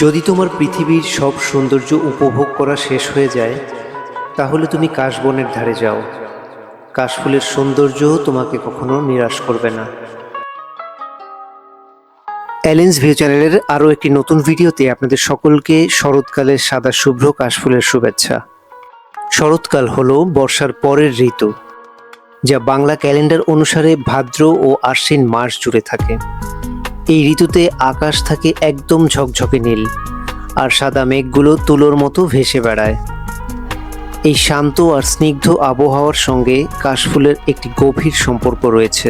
যদি তোমার পৃথিবীর সব সৌন্দর্য উপভোগ করা শেষ হয়ে যায়, তাহলে তুমি কাশবনের ধারে যাও। কাশফুলের সৌন্দর্য তোমাকে কখনো নিরাশ করবে না। অ্যালেন্স ভিউ চ্যানেলের আরও একটি নতুন ভিডিওতে আপনাদের সকলকে শরৎকালের সাদা শুভ্র কাশফুলের শুভেচ্ছা। শরৎকাল হল বর্ষার পরের ঋতু, যা বাংলা ক্যালেন্ডার অনুসারে ভাদ্র ও আশ্বিন মাস জুড়ে থাকে। এই ঋতুতে আকাশ থাকে একদম ঝকঝকে নীল, আর সাদা মেঘগুলো তুলোর মতো ভেসে বেড়ায়। এই শান্ত আর স্নিগ্ধ আবহাওয়ার সঙ্গে কাশফুলের একটি গভীর সম্পর্ক রয়েছে।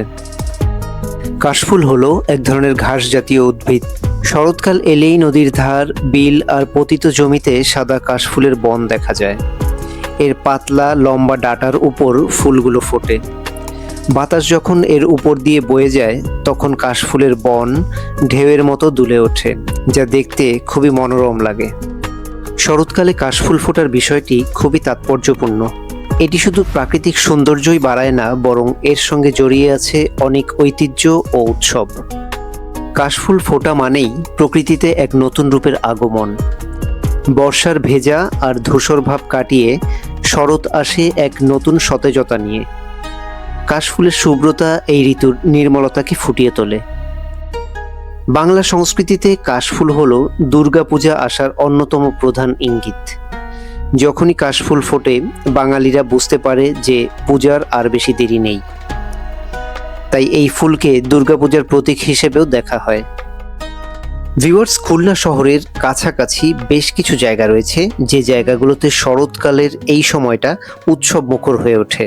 কাশফুল হলো এক ধরনের ঘাস জাতীয় উদ্ভিদ। শরৎকাল এলেই নদীর ধার, বিল আর পতিত জমিতে সাদা কাশফুলের বন দেখা যায়। এর পাতলা, লম্বা ডাটার উপর ফুলগুলো ফোটে। বাতাস যখন এর উপর দিয়ে বয়ে যায়, তখন কাশফুলের বন ঢেউয়ের মতো দুলে ওঠে, যা দেখতে খুবই মনোরম লাগে। শরৎকালে কাশফুল ফোটার বিষয়টি খুবই তাৎপর্যপূর্ণ। এটি শুধু প্রাকৃতিক সৌন্দর্যই বাড়ায় না, বরং এর সঙ্গে জড়িয়ে আছে অনেক ঐতিহ্য ও উৎসব। কাশফুল ফোটা মানেই প্রকৃতিতে এক নতুন রূপের আগমন। বর্ষার ভেজা আর ধূসর ভাব কাটিয়ে শরৎ আসে এক নতুন সতেজতা নিয়ে। কাশফুলের শুভ্রতা এই ঋতুর নির্মলতাকে ফুটিয়ে তোলে। বাংলা সংস্কৃতিতে কাশফুল হল দুর্গাপূজা আসার অন্যতম প্রধান ইঙ্গিত। যখনই কাশফুল ফোটে, বাঙালিরা বুঝতে পারে যে পূজার আর বেশি দেরি নেই। তাই এই ফুলকে দুর্গাপূজার প্রতীক হিসেবেও দেখা হয়। ভিওয়ার্স খুলনা শহরের কাছাকাছি বেশ কিছু জায়গা রয়েছে, যে জায়গাগুলোতে শরৎকালের এই সময়টা উৎসব মুখর হয়ে ওঠে।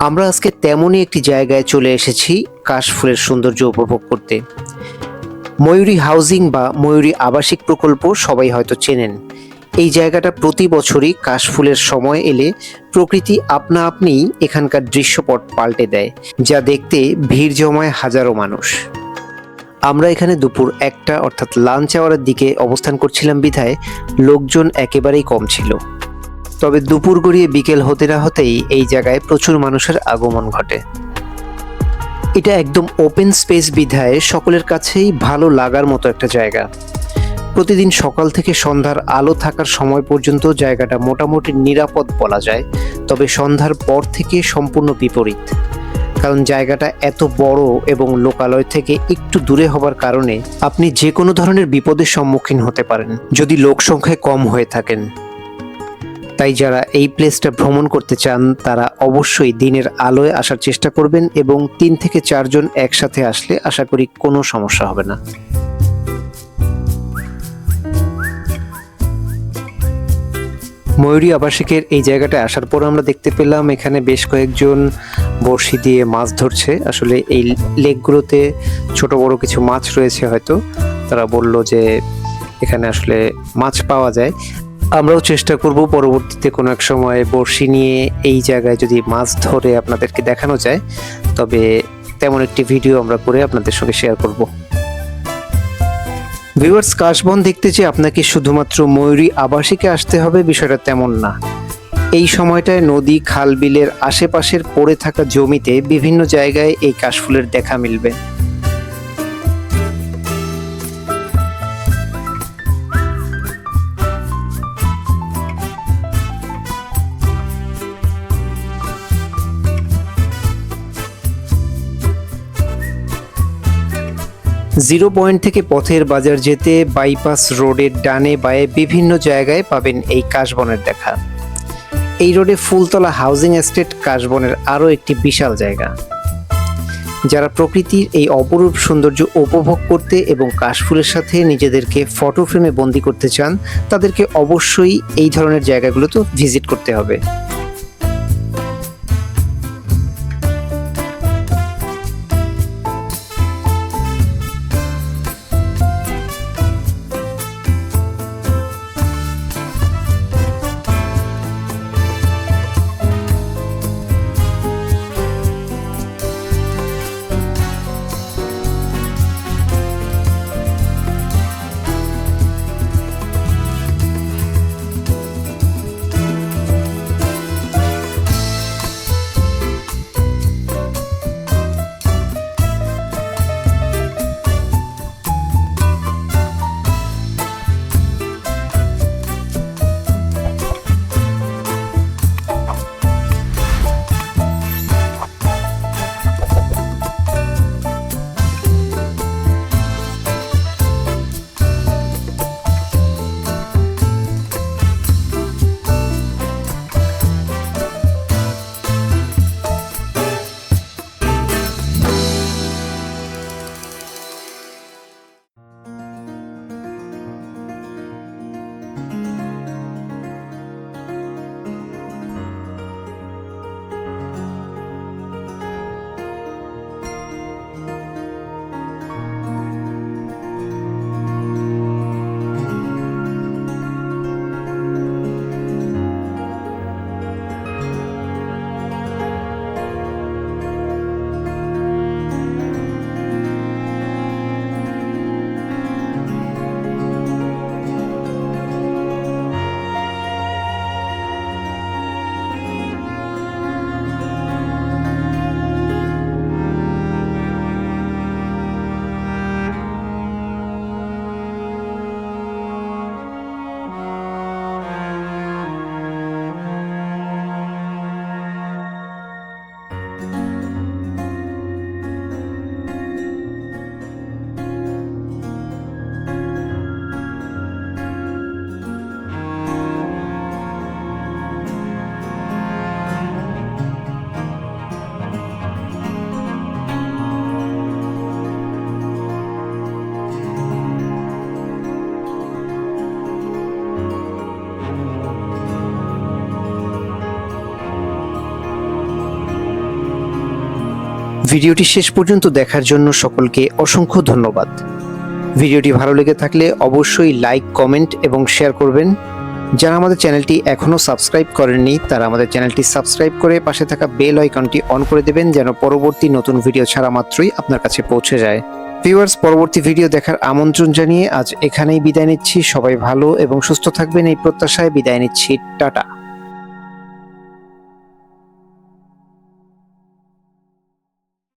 আমরা আজকে তেমনই একটি জায়গায় চলে এসেছি কাশফুলের সৌন্দর্য উপভোগ করতে। ময়ূরী হাউজিং বা ময়ূরী আবাসিক প্রকল্প সবাই হয়তো চেনেন। এই জায়গাটা প্রতি বছরই কাশফুলের সময় এলে প্রকৃতি আপনা আপনিই এখানকার দৃশ্যপট পাল্টে দেয়, যা দেখতে ভিড় জমায় হাজারো মানুষ। আমরা এখানে দুপুর একটা অর্থাৎ লাঞ্চ আওয়ারের দিকে অবস্থান করছিলাম বিধায়, লোকজন একেবারেই কম ছিল। তবে দুপুর গড়িয়ে বিকেল হতে না হতেই এই জায়গায় প্রচুর মানুষের আগমন ঘটে। এটা একদম ওপেন স্পেস বিধায় সকলের কাছেই ভালো লাগার মতো একটা জায়গা। প্রতিদিন সকাল থেকে সন্ধ্যার আলো থাকার সময় পর্যন্ত জায়গাটা মোটামুটি নিরাপদ বলা যায়, তবে সন্ধ্যার পর থেকে সম্পূর্ণ বিপরীত। কারণ জায়গাটা এত বড় এবং লোকালয় থেকে একটু দূরে হবার কারণে আপনি যে কোনো ধরনের বিপদের সম্মুখীন হতে পারেন, যদি লোক সংখ্যায় কম হয়ে থাকেন। তাই যারা এই প্লেসটা ভ্রমণ করতে চান, তারা অবশ্যই দিনের আলোয় আসার চেষ্টা করবেন এবং তিন থেকে চারজন একসাথে আসলে আশা করি কোনো সমস্যা হবে না। ময়ূরী আবাসিকের এই জায়গাটায় আসার পর আমরা দেখতে পেলাম এখানে বেশ কয়েকজন বড়শি দিয়ে মাছ ধরছে। আসলে এই লেকগুলোতে ছোট বড় কিছু মাছ রয়েছে হয়তো। তারা বলল যে এখানে আসলে মাছ পাওয়া যায়। আমরাও চেষ্টা করব পরবর্তীতে কোনো এক সময় বড়শি নিয়ে এই জায়গায় যদি মাছ ধরে আপনাদেরকে দেখানো যায়, তবে তেমন একটি ভিডিও আমরা করে আপনাদের সঙ্গে শেয়ার করব। ভিউয়ার্স কাশবন দেখতে যে আপনাকে শুধুমাত্র ময়ূরী আবাসিকে আসতে হবে বিষয়টা তেমন না। এই সময়টায় নদী খাল বিলের আশেপাশের পড়ে থাকা জমিতে বিভিন্ন জায়গায় এই কাশফুলের দেখা মিলবে। জিরো পয়েন্ট থেকে পথের বাজার যেতে বাইপাস রোডের ডানে বায়ে বিভিন্ন জায়গায় পাবেন এই কাশবনের দেখা। এই রোডে ফুলতলা হাউজিং এস্টেট কাশবনের আরও একটি বিশাল জায়গা। যারা প্রকৃতির এই অপরূপ সৌন্দর্য উপভোগ করতে এবং কাশফুলের সাথে নিজেদেরকে ফটো ফ্রেমে বন্দি করতে চান, তাদেরকে অবশ্যই এই ধরনের জায়গাগুলোতে ভিজিট করতে হবে। ভিডিওটি শেষ পর্যন্ত দেখার জন্য সকলকে অসংখ্য ধন্যবাদ। ভিডিওটি ভালো লেগে থাকলে অবশ্যই লাইক কমেন্ট এবং শেয়ার করবেন। যারা আমাদের চ্যানেলটি এখনও সাবস্ক্রাইব করেননি, তারা আমাদের চ্যানেলটি সাবস্ক্রাইব করে পাশে থাকা বেল আইকনটি অন করে দেবেন যেন পরবর্তী নতুন ভিডিও ছাড়া মাত্রই আপনার কাছে পৌঁছে যায়। ভিউয়ার্স পরবর্তী ভিডিও দেখার আমন্ত্রণ জানিয়ে আজ এখানেই বিদায় নিচ্ছি। সবাই ভালো এবং সুস্থ থাকবেন। এই প্রত্যাশায় বিদায় নিচ্ছি। টাটা।